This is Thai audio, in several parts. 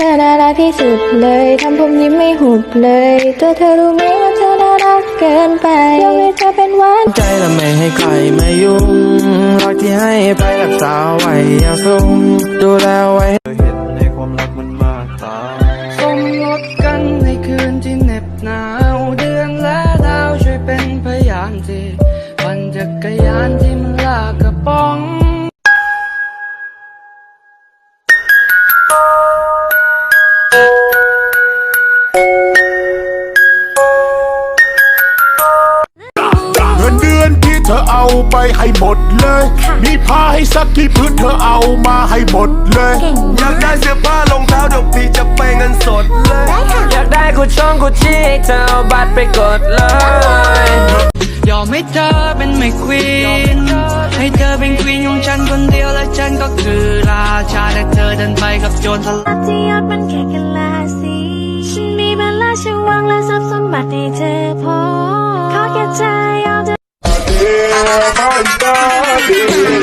ธอน่ารักที่สุดเลยทำผมยิ้มไม่หุบเลยตัวเธอรู้ไหมว่าเธอน่ารักเกินไปยกให้เธอเป็นหวานใจและไม่ให้ใครมายุ่งรักที่ให้ไปรักษาไว้อย่างสูงดูแลไว้เห็นในความรักมันมากตาสมรสกันในคืนที่เหน็บหนาว มีผ้าให้ซักที่พื้นเธอเอามาให้หมดเลย อยากได้เสื้อผ้ารองเท้าเดี๋ยวพี่จะไปเงินสดเลย อยากได้กูช่องกูชี้ให้เธอเอาบัตรไปกดเลย ยอมให้เธอเป็นไม่ควีนให้เธอเป็นควีนของฉันคนเดียวและฉันก็คือราชาแต่เธอเดินไปกับโจรทะที่ยอดมันแค่กะลาสีฉันมีเวลาช่วงและทรัพย์สมบัติให้เธอพอขอแค่ใจเอา เธอ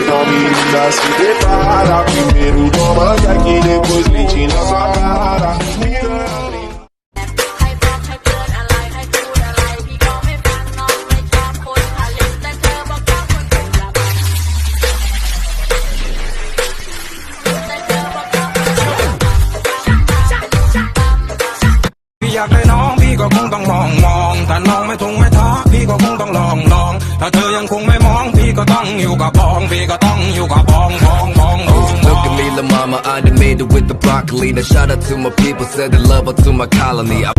Novinha, se prepara Primeiro toma aqui, depois leite na sua cara Me engane ใครบอกให้เตือนอะ เธอยังคงไม่มองพี่ก็ต้องอยู่กับบองพี่ก็ต้องอยู่กับบองบองบองบองบอง Look at me, la mama, I done made it with the broccoli. Now shout out to my people, said they love out to my colony. I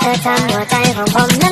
这战火太疯狂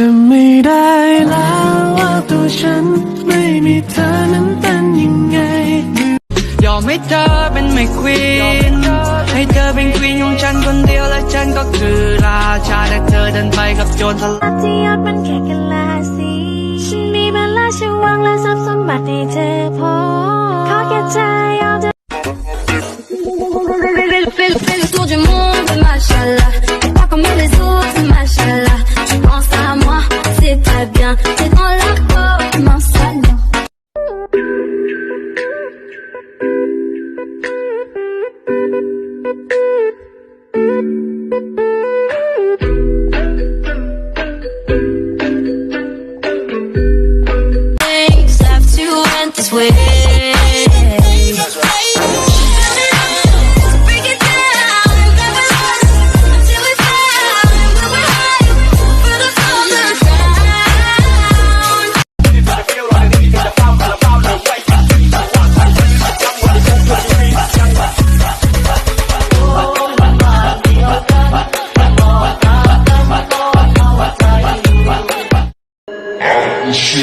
จะไม่ได้แล้วว่าตัวฉันไม่มีเธอนั้นเป็นยังไง ยอมให้เธอเป็นไม่ควีนให้เธอเป็นควีนของฉันคนเดียวและฉันก็คือราชาแต่เธอเดินไปกับโจรทะที่ยอดมันแค่กะลาสีฉันมีเวลาช่วงและทรัพย์สมบัติให้เธอพอขอแค่ใจเอาเธอ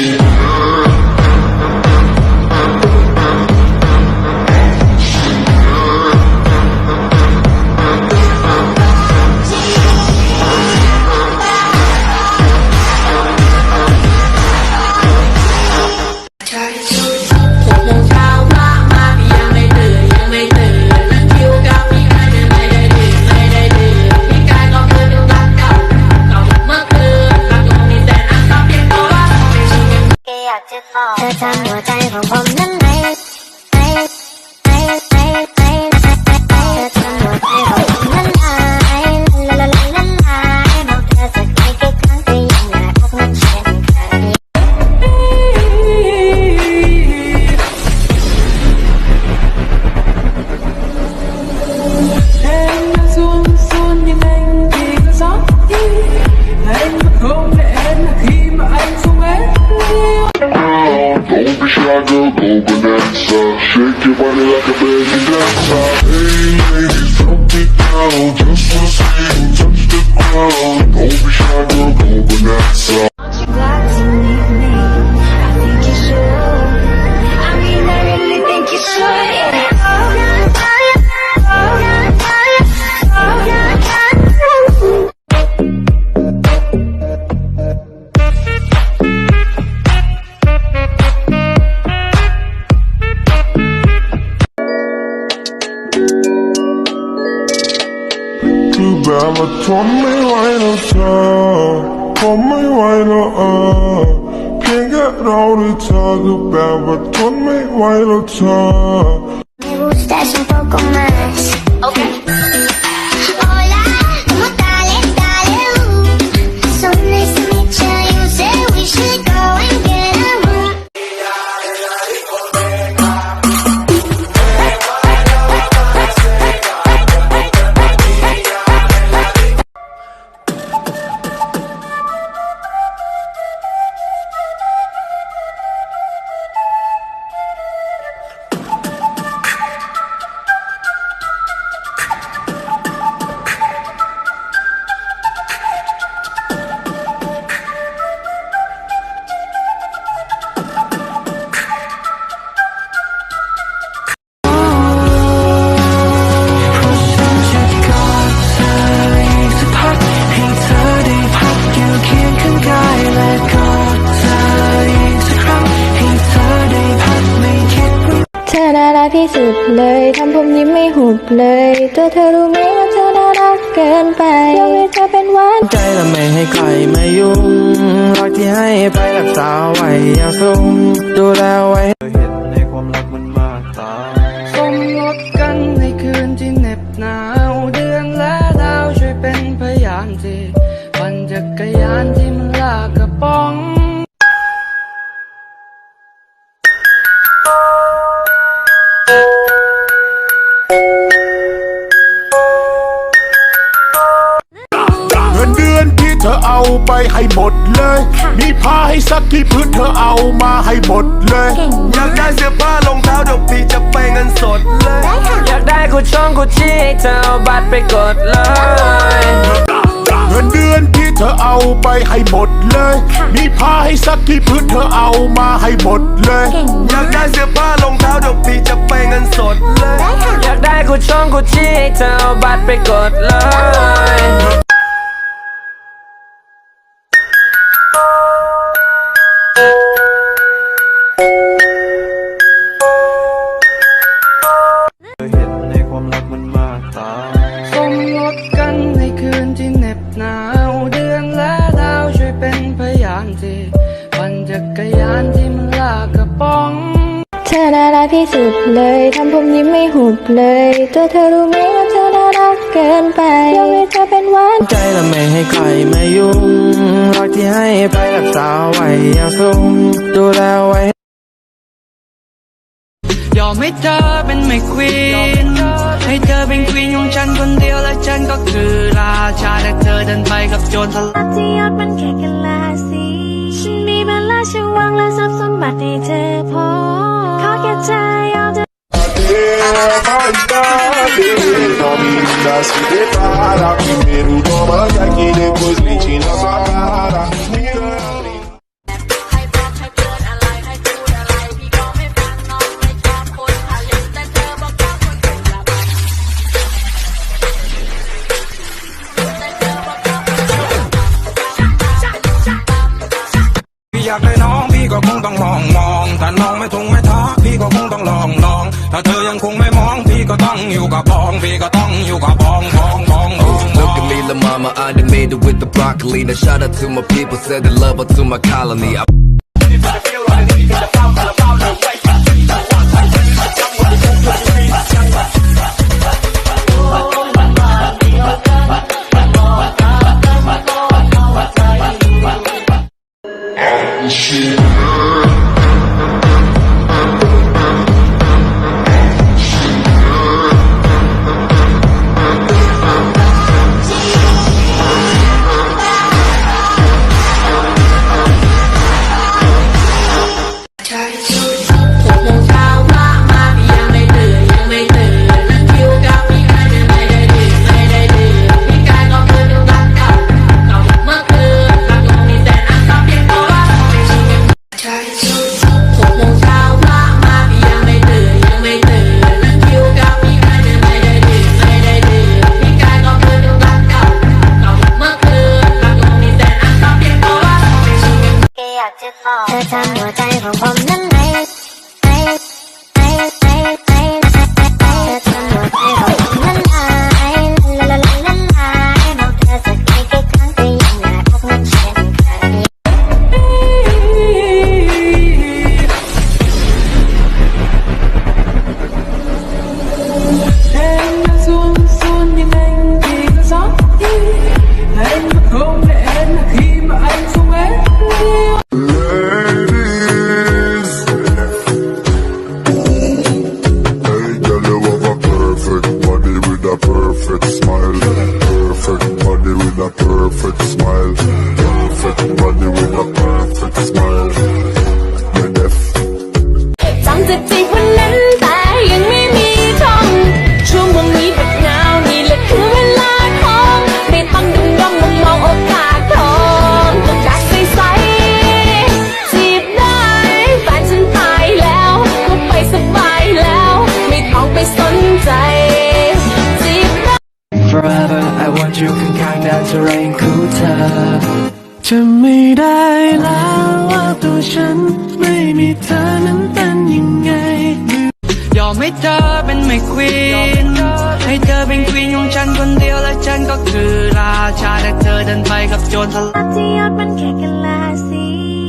Yeah. Go bonanza uh, Shake your body like a baby dancer. Hey, ladies, drop it down Just wanna see you touch the ground Don't be shy, girl, go bonanza เราด้วยเธอคือแบบว่าทนไม่ไหวแล้วเธอ Me gustas un poco más. Okay. เลยทำผมยิ้มไม่หุบเลยตัวเธอรู้ไหมว่าเธอน่ารักเกินไปยกให้เธอเป็นหวันใจและไม่ให้ใครมายุ่งรักที่ให้ไปรักษาไว้อย่างสูงดูแลไว้ ห้หมดเลย อยากได้เสื้อผ้ารองเท้าเดี๋ยวพี่จะไปเงินสดเลย อยากได้กูช่องกูชี้ให้เธอเอาบัตรไปกดเลย เงินเดือนที่เธอเอาไปให้หมดเลย มีผ้าให้ซักที่พื้นเธอเอามาให้หมดเลย อยากได้เสื้อผ้ารองเท้าเดี๋ยวพี่จะไปเงินสดเลย อยากได้กูช่องกูชี้ให้เธอเอาบัตรไปกดเลย น่ารักที่สุดเลยทำผมยิ้มไม่หุบเลยตัวเธอรู้ไหมว่าเธอน่ารักเกินไปยกให้เธอเป็นหวันใจและไม่ให้ใครมายุ่งรักที่ให้ไปรักษาไว้อย่างสูงดูแลไว้ยอมให้เธอเป็นไม่ควีนให้เธอเป็นควีนของฉันคนเดียวและฉันก็คือราชาแต่เธอเดินไปกับโจรสลัดที่ยอดมันแค่กะลาสีฉันมีพระราชวังและทรัพย์สมบัติให้เธอพอ ขอแค่เธอยอมเธอ Primeiro toma e aqui depois mente na sua cara. ก็คงต้องลองมองแต่น้องไม่ทงไม่ท้าพี่ก็คงต้องลองลองถ้าเธอยังคงไม่มองพี่ก็ต้องอยู่กับบองพี่ก็ต้องอยู่กับบองบองบองบอง Look at me, la mama, I done made it with the broccoli. Now shout out to my people, send the love out to my colony. I- 是。さんの a perfect smile. Perfect body with a perfect smile. Perfect body with a perfect smile. ทะเลที่ยอดมันแค่กันลาสี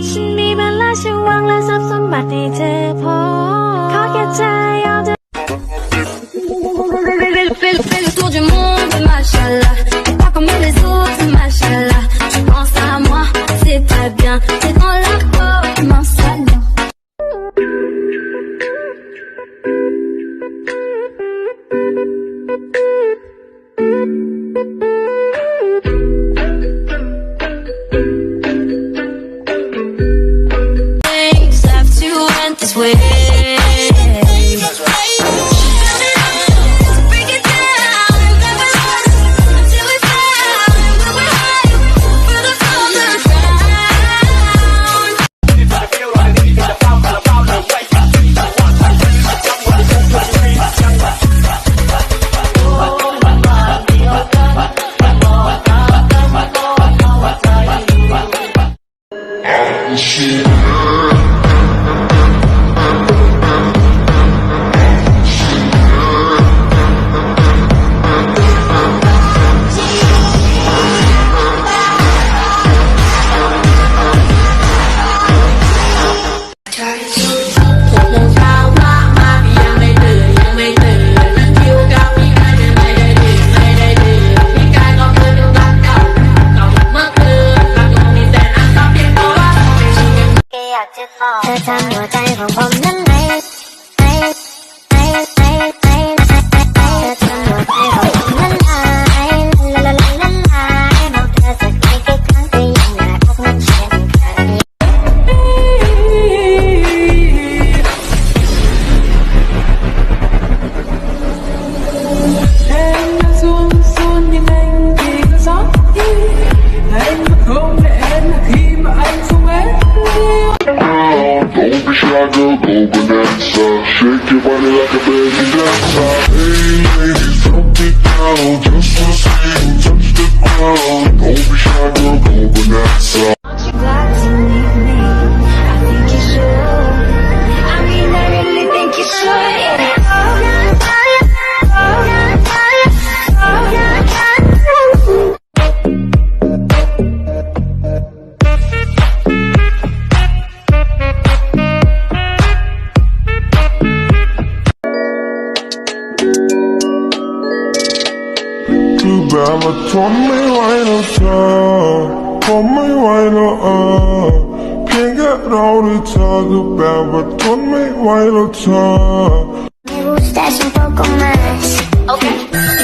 ฉันมีบมรลาชวังและทรัพย์สมบัติให้เธอพอขอแค่เธอยอาจะ Bella told me why no time, told me why no uh Can't get all the talk about, but told me why no time Me gusta su poco más. Okay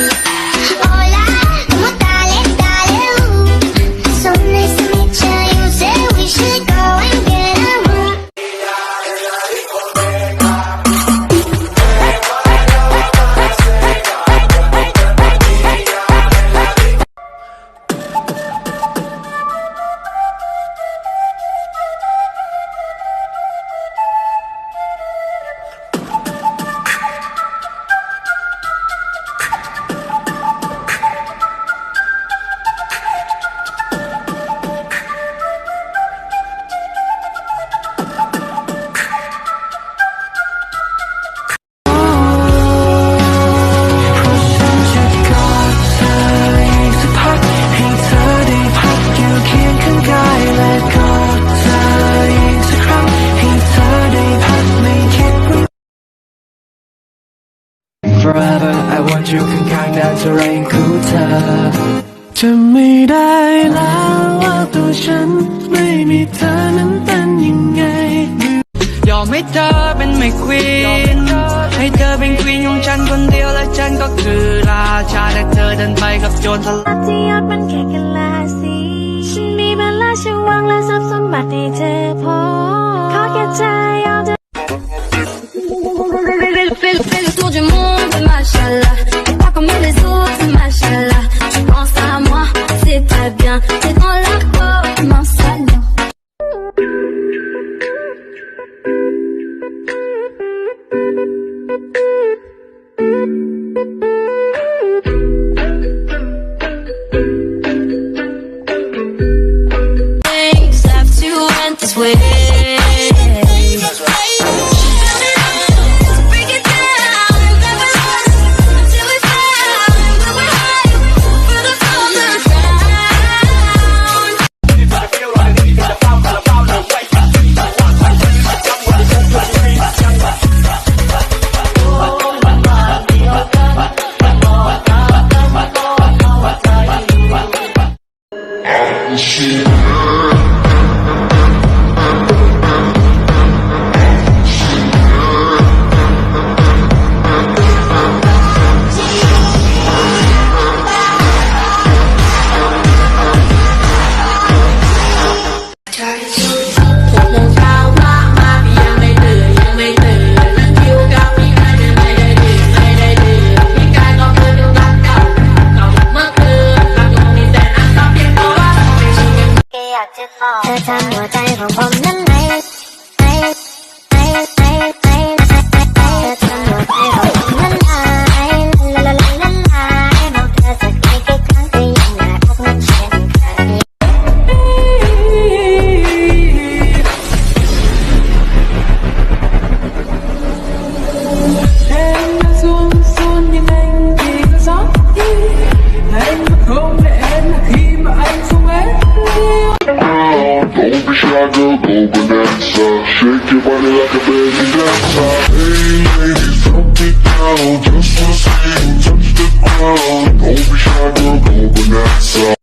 Chicago, go bonanza Shake your body like a baby dancer. Hey ladies, drop it down Just wanna see you touch the ground. Don't be shy, girl, go bonanza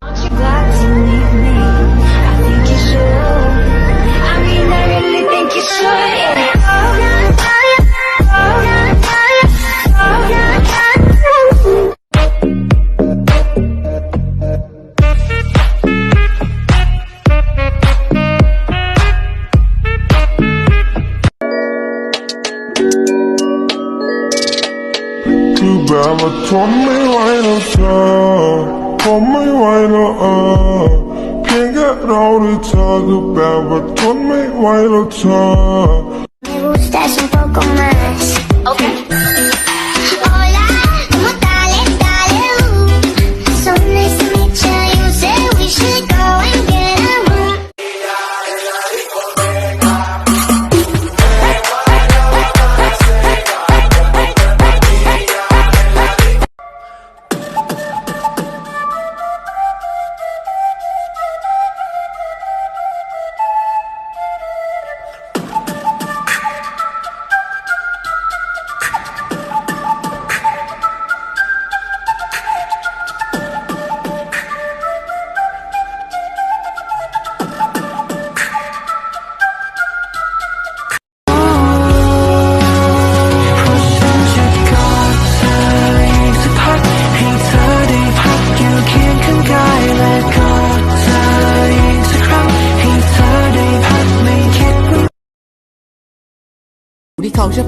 time. Me gustas un poco más.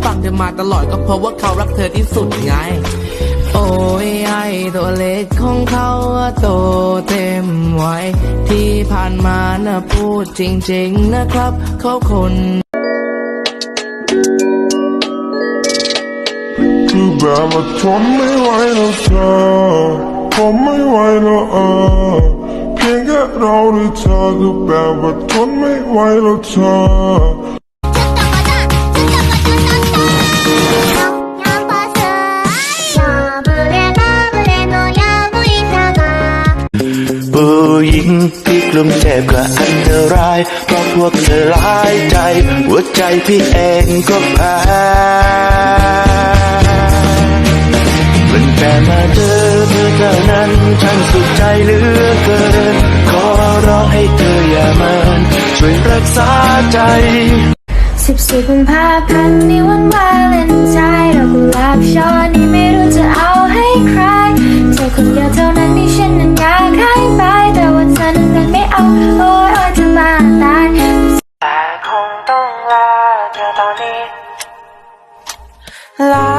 ฟังเธอมาตลอดก็เพราะว่าเขารักเธอที่สุดไง โอ้ยไอตัวเล็กของเขาโตเต็มวัยที่ผ่านมานะพูดจริงๆนะครับ เขาคนคือแบบว่าทนไม่ไหวแล้วเธอผมไม่ไหวแล้วเออเพียงแค่เราด้เธอคือแบบว่าทนไม่ไหวแล้วเธอ พี่กลุ่มเจ็บก็อันตราย เพราะพวกเธอร้ายใจ หัวใจพี่เองก็แพ้มันแต่มาเจอเธอเท่านั้นฉันสุดใจเหลือเกิน ขอร้องให้เธออย่ามันช่วยรักษาใจ สิบสี่กุมภาพันธ์ในวันวาเลนไทน์ดอกกุหลาบช่อนี้ไม่รู้จะเอาให้ใคร เธอคนเดียวเท่านั้นที่ฉันนั้นอยากให้ไป แต่ว่าเธอนั้นไม่เอา โอ้ยโอ้ยจะบ้าตาย แต่คงต้องลาเธอตอนนี้ ลา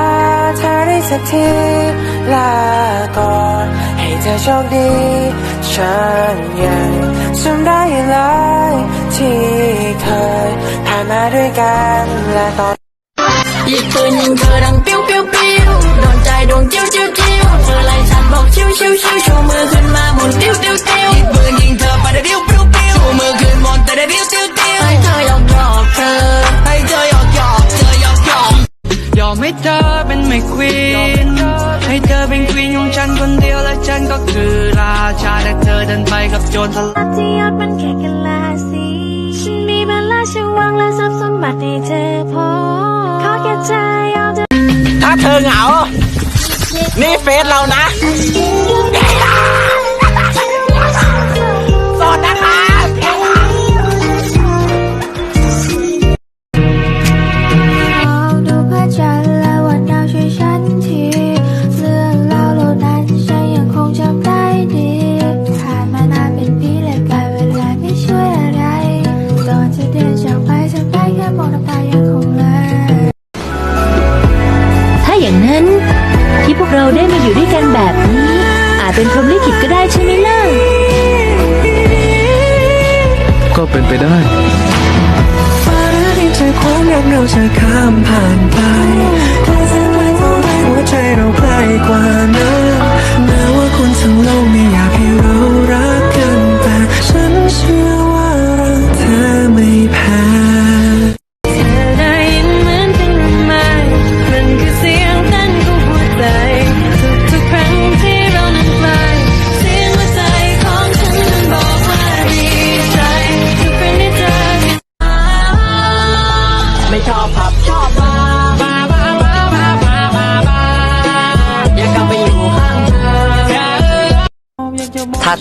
เธอได้สักที ลาก่อนให้เธอโชคดี ฉันยังจำได้เลยที่เคย มาด้วยกันและตอนยิงปืนยิงเธอดังปิ้วปิ้วปิ้วโดนใจดวงจิ้วจิ้วจิ้วเธอไล่ฉันบอกชิวชิวชิวชูมือขึ้นมาหมุน ได้มาอยู่ด้วยกันแบบนี้ อาจเป็นพรหมลิขิตก็ได้ใช่ไหมล่ะ ก็เป็นไปได้ ฟ้าดินใจความรักเราจะข้ามผ่านไปใกล้แสนไกลเท่าไรหัวใจเราใกล้กว่านั้น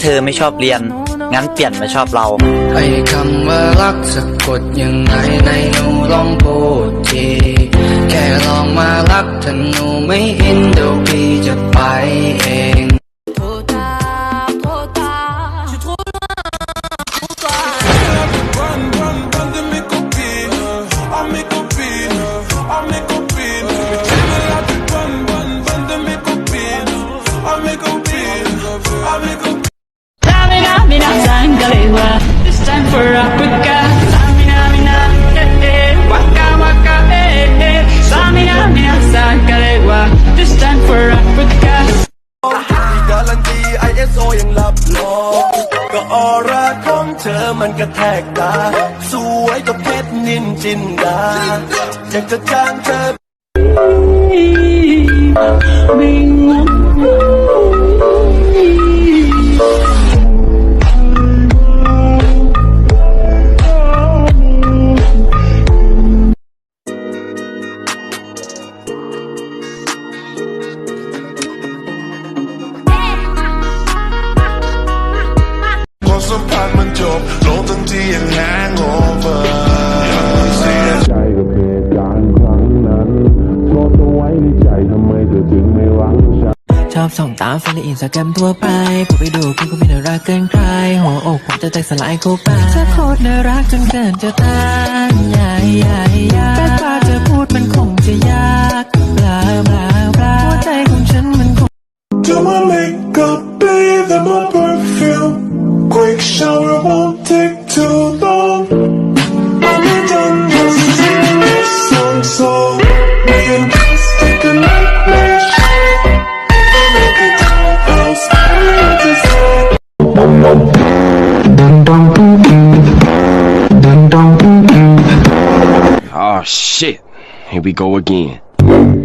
เธอไม่ชอบเรียน งั้นเปลี่ยนมาชอบเรา ไอ้คำว่ารักสะกดยังไงในหนูลองพูดทีแค่ลองมารักถ้าหนูไม่อินเดี๋ยวพี่จะไปเอง mina, sangalewa. This time for Africa. Samina, mina, eh, eh. Waka, waka, eh, eh. Samina, mina, sangalewa. This time for Africa. การันตี ISO ยังรับรองก็ออร่าของเธอมันกระแทกตา สวยกับเพชรนินจินดา อยากจะจ้างเธอพ ส่องตามฟังในอินสตาแกรมทั่วไปผมไปดูคุณก็ไม่น่ารักเกินใคร หัวอกผมจะแตกสลายเข้าไปจะอโคตรน่ารักจนเกินจะตานใหญ่ใหญ่ใหญ่แต่าจะพูดมันคงจะยากบลาบลาบลาหัวใจของฉันมันคง Do my makeup, bathe in my perfume Quick shower won't take Here we go again.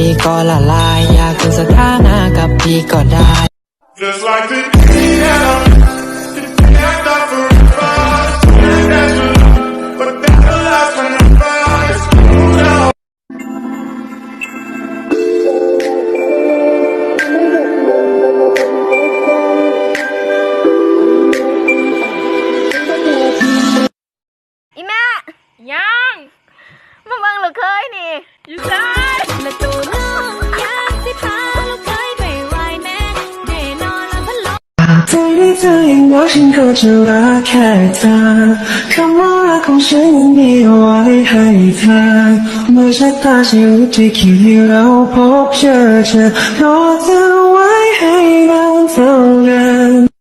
พี่ก็ละลาย อยากเป็นสถานะกับพี่ก็ได้ Just like the ก็จะรักแค่เธอคำว่ารักของฉันยังมีเอาไว้ให้เธอเมื่อฉันตาชีวิตที่คิดให้เราพบเจอเธอรอเธอไว้ให้นานเท่านั้น